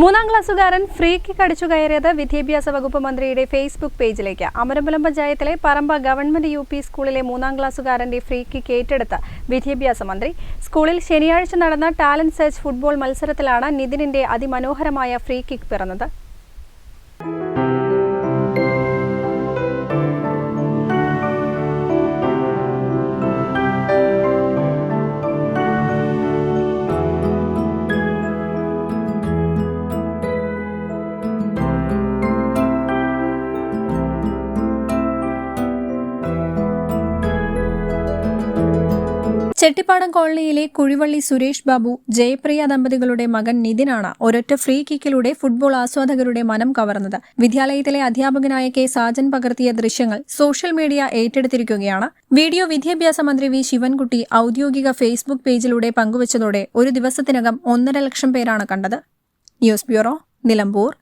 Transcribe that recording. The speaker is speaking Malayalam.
മൂന്നാം ക്ലാസ്സുകാരൻ ഫ്രീ കിക്ക് അടിച്ചു കയറിയത് വിദ്യാഭ്യാസ വകുപ്പ് മന്ത്രിയുടെ ഫേസ്ബുക്ക് പേജിലേക്ക്. അമരമ്പലം പഞ്ചായത്തിലെ പറമ്പ ഗവൺമെന്റ് യു പി സ്കൂളിലെ മൂന്നാം ക്ലാസ്സുകാരന്റെ ഫ്രീ കിക്ക് ഏറ്റെടുത്ത വിദ്യാഭ്യാസ മന്ത്രി. സ്കൂളിൽ ശനിയാഴ്ച നടന്ന ടാലന്റ് സെർച്ച് ഫുട്ബോൾ മത്സരത്തിലാണ് നിതിനിന്റെ അതിമനോഹരമായ ഫ്രീ കിക്ക് പിറന്നത്. ചെട്ടിപ്പാടം കോളനിയിലെ കുഴിവള്ളി സുരേഷ് ബാബു ജയപ്രിയ ദമ്പതികളുടെ മകൻ നിതിനാണ് ഒരൊറ്റ ഫ്രീ കിക്കിലൂടെ ഫുട്ബോൾ ആസ്വാദകരുടെ മനം കവർന്നത്. വിദ്യാലയത്തിലെ അധ്യാപകനായ കെ സാജൻ പകർത്തിയ ദൃശ്യങ്ങൾ സോഷ്യൽ മീഡിയ ഏറ്റെടുത്തിരിക്കുകയാണ്. വീഡിയോ വിദ്യാഭ്യാസ മന്ത്രി വി ശിവൻകുട്ടി ഔദ്യോഗിക ഫേസ്ബുക്ക് പേജിലൂടെ പങ്കുവച്ചതോടെ ഒരു ദിവസത്തിനകം ഒന്നര ലക്ഷം പേരാണ് കണ്ടത്. News bureau Nilambur.